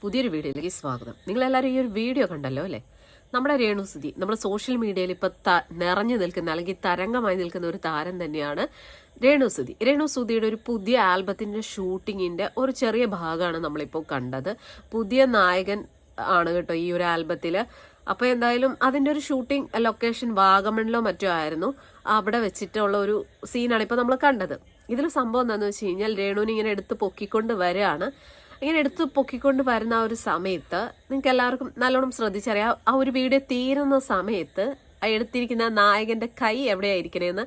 പുതിയൊരു വീഡിയോയിലേക്ക് സ്വാഗതം. നിങ്ങളെല്ലാവരും ഈ ഒരു വീഡിയോ കണ്ടല്ലോ അല്ലേ? നമ്മുടെ രേണു രേണുസുതി നമ്മുടെ സോഷ്യൽ മീഡിയയിൽ ഇപ്പോൾ ത നിറഞ്ഞു നിൽക്കുന്ന അല്ലെങ്കിൽ തരംഗമായി നിൽക്കുന്ന ഒരു താരം തന്നെയാണ് രേണു സ്തുതി രേണു രേണുസുതിയുടെ ഒരു പുതിയ ആൽബത്തിന്റെ ഷൂട്ടിങ്ങിന്റെ ഒരു ചെറിയ ഭാഗമാണ് നമ്മളിപ്പോൾ കണ്ടത്. പുതിയ നായകൻ ആണ് കേട്ടോ ഈ ഒരു ആൽബത്തിൽ അപ്പോൾ എന്തായാലും അതിന്റെ ഒരു ഷൂട്ടിംഗ് ലൊക്കേഷൻ വാഗമണിലോ മറ്റോ ആയിരുന്നു. അവിടെ വെച്ചിട്ടുള്ള ഒരു സീനാണ് ഇപ്പോൾ നമ്മൾ കണ്ടത്. ഇതിൽ സംഭവം എന്താണെന്ന് വെച്ച് കഴിഞ്ഞാൽ രേണുവിനെ ഇങ്ങനെ എടുത്ത് പൊക്കിക്കൊണ്ട് വരികയാണ്. ഇങ്ങനെ എടുത്ത് പൊക്കിക്കൊണ്ട് വരുന്ന ആ ഒരു സമയത്ത് നിങ്ങൾക്ക് എല്ലാവർക്കും നല്ലോണം ശ്രദ്ധിച്ചറിയാം. ആ ഒരു വീഡിയോ തീരുന്ന സമയത്ത് എടുത്തിരിക്കുന്ന നായകന്റെ കൈ എവിടെയായിരിക്കണേന്ന്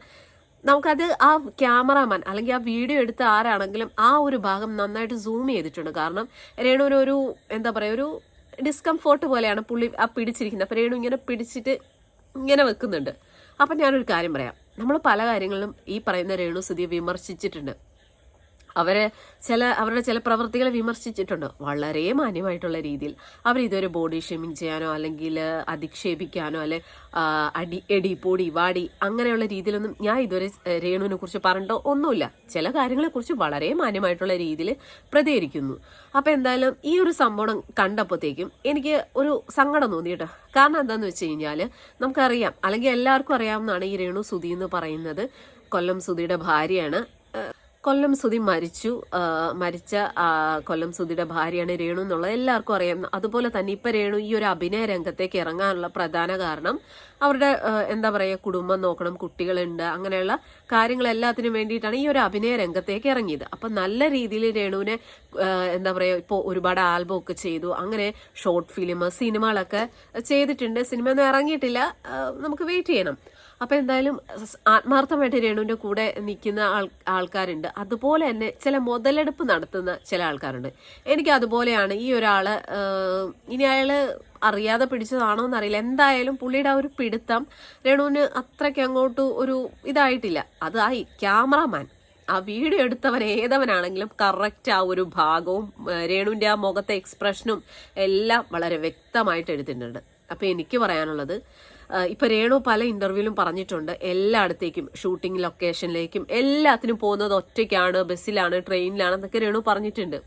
നമുക്കത് ആ ക്യാമറാമാൻ അല്ലെങ്കിൽ ആ വീഡിയോ എടുത്ത ആരാണെങ്കിലും ആ ഒരു ഭാഗം നന്നായിട്ട് സൂം ചെയ്തിട്ടുണ്ട്. കാരണം രേണു ഒരു എന്താ പറയുക ഒരു ഡിസ്കംഫോർട്ട് പോലെയാണ് പുള്ളി ആ പിടിച്ചിരിക്കുന്നത്. അപ്പോൾ രേണു ഇങ്ങനെ പിടിച്ചിട്ട് ഇങ്ങനെ വെക്കുന്നുണ്ട്. അപ്പം ഞാനൊരു കാര്യം പറയാം. നമ്മൾ പല കാര്യങ്ങളിലും ഈ പറയുന്ന രേണു സ്ഥിതിയെ വിമർശിച്ചിട്ടുണ്ട്. അവരെ ചില അവരുടെ ചില പ്രവൃത്തികളെ വിമർശിച്ചിട്ടുണ്ട്. വളരെ മാന്യമായിട്ടുള്ള രീതിയിൽ അവർ ഇതൊരു ബോഡി ഷേമിങ് ചെയ്യാനോ അല്ലെങ്കിൽ അധിക്ഷേപിക്കാനോ അല്ലെ അടി എടി പൊടി വാടി അങ്ങനെയുള്ള രീതിയിലൊന്നും ഞാൻ ഇതുവരെ രേണുവിനെ കുറിച്ച് പറഞ്ഞിട്ടോ ഒന്നുമില്ല. ചില കാര്യങ്ങളെക്കുറിച്ച് വളരെ മാന്യമായിട്ടുള്ള രീതിയിൽ പ്രതികരിക്കുന്നു. അപ്പോൾ എന്തായാലും ഈ ഒരു സംഭവം കണ്ടപ്പോഴത്തേക്കും എനിക്ക് ഒരു സങ്കടം തോന്നി കേട്ടോ. കാരണം എന്താണെന്ന് വെച്ച് കഴിഞ്ഞാൽ നമുക്കറിയാം അല്ലെങ്കിൽ എല്ലാവർക്കും അറിയാവുന്നതാണ് ഈ രേണു സുധി എന്ന് പറയുന്നത് കൊല്ലം സുധിയുടെ ഭാര്യയാണ്. കൊല്ലം സുധി മരിച്ചു. മരിച്ച കൊല്ലം സുധിയുടെ ഭാര്യയാണ് രേണു എന്നുള്ളത് എല്ലാവർക്കും അറിയാം. അതുപോലെ തന്നെ ഇപ്പം രേണു ഈ ഒരു അഭിനയ രംഗത്തേക്ക് ഇറങ്ങാനുള്ള പ്രധാന കാരണം അവരുടെ എന്താ പറയുക കുടുംബം നോക്കണം കുട്ടികളുണ്ട് അങ്ങനെയുള്ള കാര്യങ്ങളെല്ലാത്തിനും വേണ്ടിയിട്ടാണ് ഈ ഒരു അഭിനയ രംഗത്തേക്ക് ഇറങ്ങിയത്. അപ്പം നല്ല രീതിയിൽ രേണുവിനെ എന്താ പറയുക ഇപ്പോൾ ഒരുപാട് ആൽബം ഒക്കെ ചെയ്തു. അങ്ങനെ ഷോർട്ട് ഫിലിം സിനിമകളൊക്കെ ചെയ്തിട്ടുണ്ട്. സിനിമ ഒന്നും ഇറങ്ങിയിട്ടില്ല നമുക്ക് വെയിറ്റ് ചെയ്യണം. അപ്പൊ എന്തായാലും ആത്മാർത്ഥമായിട്ട് രേണുവിന്റെ കൂടെ നിൽക്കുന്ന ആൾ ആൾക്കാരുണ്ട്. അതുപോലെ തന്നെ ചില മുതലെടുപ്പ് നടത്തുന്ന ചില ആൾക്കാരുണ്ട്. എനിക്ക് അതുപോലെയാണ് ഈ ഒരാൾ ഇനി അയാൾ അറിയാതെ പിടിച്ചതാണോ എന്നറിയില്ല. എന്തായാലും പുള്ളിയുടെ ആ ഒരു പിടുത്തം രേണുവിന് അത്രയ്ക്ക് അങ്ങോട്ട് ഒരു ഇതായിട്ടില്ല. അതായി ക്യാമറമാൻ ആ വീഡിയോ എടുത്തവൻ ഏതവനാണെങ്കിലും കറക്റ്റ് ആ ഒരു ഭാഗവും രേണുവിന്റെ ആ മുഖത്തെ എക്സ്പ്രഷനും എല്ലാം വളരെ വ്യക്തമായിട്ട് എടുത്തിട്ടുണ്ട് അപ്പോൾ എനിക്ക് പറയാനുള്ളത് ഇപ്പൊ രേണു പല ഇന്റർവ്യൂവിലും പറഞ്ഞിട്ടുണ്ട്. എല്ലായിടത്തേക്കും ഷൂട്ടിംഗ് ലൊക്കേഷനിലേക്കും എല്ലാത്തിനും പോകുന്നത് ഒറ്റയ്ക്കാണ് ബസ്സിലാണ് ട്രെയിനിലാണ് എന്നൊക്കെ രേണു പറഞ്ഞിട്ടുണ്ട്.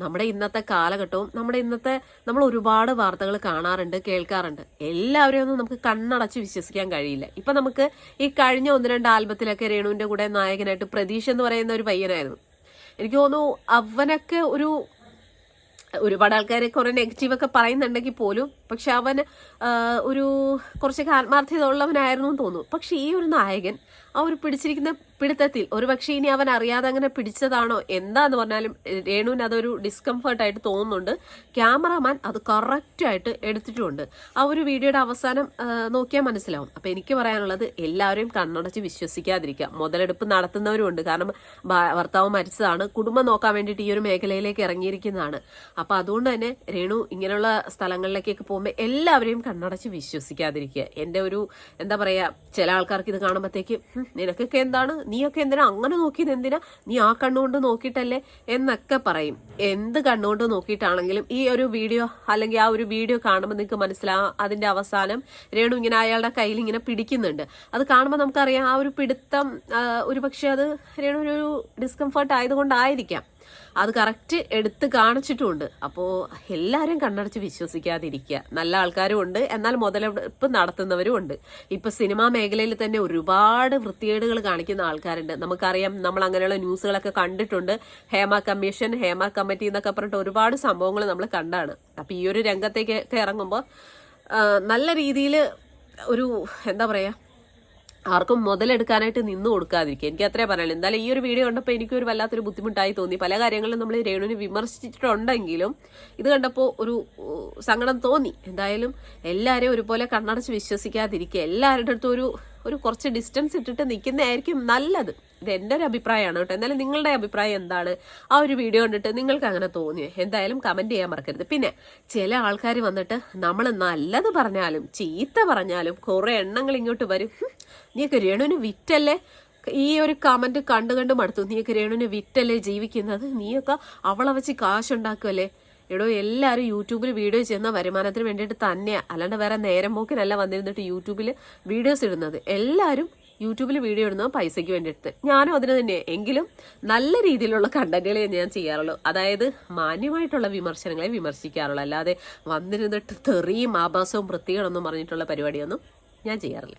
നമ്മുടെ ഇന്നത്തെ കാലഘട്ടവും നമ്മുടെ ഇന്നത്തെ നമ്മൾ ഒരുപാട് വാർത്തകൾ കാണാറുണ്ട് കേൾക്കാറുണ്ട്. എല്ലാവരെയും ഒന്നും നമുക്ക് കണ്ണടച്ച് വിശ്വസിക്കാൻ കഴിയില്ല. ഇപ്പൊ നമുക്ക് ഈ കഴിഞ്ഞ ഒന്ന് രണ്ട് ആൽബത്തിലൊക്കെ രേണുവിന്റെ കൂടെ നായകനായിട്ട് പ്രതീഷ് എന്ന് പറയുന്ന ഒരു പയ്യനായിരുന്നു. എനിക്ക് തോന്നുന്നു അവനൊക്കെ ഒരു ഒരുപാട് ആൾക്കാർ കുറെ നെഗറ്റീവ് ഒക്കെ പറയുന്നുണ്ടെങ്കിൽ പോലും പക്ഷെ അവൻ ഒരു കുറച്ചൊക്കെ ആത്മാർത്ഥത ഉള്ളവനായിരുന്നു എന്ന് തോന്നുന്നു. പക്ഷെ ഈ ഒരു നായകൻ ആ ഒരു പിടിച്ചിരിക്കുന്ന പിടുത്തത്തിൽ. ഒരു പക്ഷേ ഇനി അവൻ അറിയാതെ അങ്ങനെ പിടിച്ചതാണോ? എന്താന്ന് പറഞ്ഞാലും രേണുവിന് അതൊരു ഡിസ്കംഫർട്ട് ആയിട്ട് തോന്നുന്നുണ്ട്. ക്യാമറമാൻ അത് കറക്റ്റായിട്ട് എടുത്തിട്ടുമുണ്ട് ആ ഒരു വീഡിയോയുടെ അവസാനം നോക്കിയാൽ മനസ്സിലാവും. അപ്പം എനിക്ക് പറയാനുള്ളത് എല്ലാവരെയും കണ്ണടച്ച് വിശ്വസിക്കാതിരിക്കുക. മുതലെടുപ്പ് നടത്തുന്നവരുമുണ്ട്. കാരണം ഭർത്താവ് മരിച്ചതാണ്. കുടുംബം നോക്കാൻ വേണ്ടിയിട്ട് ഈ ഒരു മേഖലയിലേക്ക് ഇറങ്ങിയിരിക്കുന്നതാണ്. അപ്പം അതുകൊണ്ട് തന്നെ രേണു ഇങ്ങനെയുള്ള സ്ഥലങ്ങളിലേക്കൊക്കെ പോകുമ്പോൾ എല്ലാവരെയും കണ്ണടച്ച് വിശ്വസിക്കാതിരിക്കുക. എന്റെ ഒരു എന്താ പറയുക ചില ആൾക്കാർക്ക് ഇത് കാണുമ്പോഴത്തേക്ക് "ഹും, നിനക്കൊക്കെ എന്താണ് നീയൊക്കെ എന്തിനാ അങ്ങനെ നോക്കിയത്? എന്തിനാ? നീ ആ കണ്ണുകൊണ്ട് നോക്കിയിട്ടല്ലേ? എന്നൊക്കെ പറയും. എന്ത് കണ്ണുകൊണ്ട് നോക്കിയിട്ടാണെങ്കിലും ഈ ഒരു വീഡിയോ അല്ലെങ്കിൽ ആ ഒരു വീഡിയോ കാണുമ്പോൾ നിങ്ങൾക്ക് മനസ്സിലാവും അതിന്റെ അവസാനം രേണു ഇങ്ങനെ അയാളുടെ കയ്യിൽ ഇങ്ങനെ പിടിക്കുന്നുണ്ട്. അത് കാണുമ്പോൾ നമുക്കറിയാം ആ ഒരു പിടുത്തം ഒരു പക്ഷെ അത് രേണു ഒരു ഡിസ്കംഫർട്ട് ആയതുകൊണ്ടായിരിക്കാം. അത് കറക്റ്റ് എടുത്ത് കാണിച്ചിട്ടുമുണ്ട് അപ്പോൾ എല്ലാവരും കണ്ണടച്ച് വിശ്വസിക്കാതിരിക്കുക. നല്ല ആൾക്കാരും ഉണ്ട്. എന്നാൽ മുതലെടുപ്പ് നടത്തുന്നവരും ഉണ്ട്. ഇപ്പം സിനിമാ മേഖലയിൽ തന്നെ ഒരുപാട് വൃത്തികേടുകൾ കാണിക്കുന്ന ആൾക്കാരുണ്ട്. നമുക്കറിയാം നമ്മൾ അങ്ങനെയുള്ള ന്യൂസുകളൊക്കെ കണ്ടിട്ടുണ്ട്. ഹേമ കമ്മീഷൻ ഹേമ കമ്മിറ്റി എന്നൊക്കെ പറഞ്ഞിട്ട് ഒരുപാട് സംഭവങ്ങൾ നമ്മൾ കണ്ടാണ്. അപ്പോൾ ഈ ഒരു രംഗത്തേക്കൊക്കെ ഇറങ്ങുമ്പോൾ നല്ല രീതിയിൽ ഒരു എന്താ പറയാ ആർക്കും മുതലെടുക്കാനായിട്ട് നിന്ന് കൊടുക്കാതിരിക്കുക. എനിക്ക് അത്രേ പറയാനുള്ളൂ. എന്തായാലും ഈ ഒരു വീഡിയോ കണ്ടപ്പോൾ എനിക്കൊരു വല്ലാത്തൊരു ബുദ്ധിമുട്ടായി തോന്നി. പല കാര്യങ്ങളും നമ്മൾ രേണുവിനെ വിമർശിച്ചിട്ടുണ്ടെങ്കിലും ഇത് കണ്ടപ്പോൾ ഒരു സങ്കടം തോന്നി. എന്തായാലും എല്ലാവരെയും ഒരുപോലെ കണ്ണടച്ച് വിശ്വസിക്കാതിരിക്കുക. എല്ലാവരുടെ അടുത്തും ഒരു ഒരു കുറച്ച് ഡിസ്റ്റൻസ് ഇട്ടിട്ട് നിൽക്കുന്നതായിരിക്കും നല്ലത്. ഇത് എന്റെ ഒരു അഭിപ്രായമാണ് കേട്ടോ. എന്നാലും നിങ്ങളുടെ അഭിപ്രായം എന്താണ്? ആ ഒരു വീഡിയോ കണ്ടിട്ട് നിങ്ങൾക്ക് അങ്ങനെ തോന്നിയോ? എന്തായാലും കമന്റ് ചെയ്യാൻ മറക്കരുത്. പിന്നെ ചില ആൾക്കാർ വന്നിട്ട് നമ്മൾ നല്ലത് പറഞ്ഞാലും ചീത്ത പറഞ്ഞാലും കുറേ എണ്ണങ്ങൾ ഇങ്ങോട്ട് വരും. നീയൊക്കെ രേണുവിന് വിറ്റല്ലേ? ഈ ഒരു കമന്റ് കണ്ടു കണ്ട് മടുത്തു. നീയൊക്കെ രേണുവിന് വിറ്റല്ലേ ജീവിക്കുന്നത്? നീയൊക്കെ അവളെ വെച്ച് കാശുണ്ടാക്കുമല്ലേ എടോ എല്ലാവരും യൂട്യൂബിൽ വീഡിയോ ചെയ്യുന്ന വരുമാനത്തിന് വേണ്ടിയിട്ട് തന്നെയാണ് അല്ലാണ്ട് വേറെ നേരം പോക്കിനല്ല വന്നിരുന്നിട്ട് യൂട്യൂബിൽ വീഡിയോസ് ഇടുന്നത്. എല്ലാവരും യൂട്യൂബിൽ വീഡിയോ ഇടുന്നത് പൈസയ്ക്ക് വേണ്ടിയിട്ട്. ഞാനും അതിന് തന്നെ എങ്കിലും നല്ല രീതിയിലുള്ള കണ്ടന്റുകളെ ഞാൻ ചെയ്യാറുള്ളൂ. അതായത് മാന്യമായിട്ടുള്ള വിമർശനങ്ങളെ വിമർശിക്കാറുള്ളൂ. അല്ലാതെ വന്നിരുന്നിട്ട് തെറിയും ആഭാസവും വൃത്തികളൊന്നും പറഞ്ഞിട്ടുള്ള പരിപാടിയൊന്നും ഞാൻ ചെയ്യാറില്ല.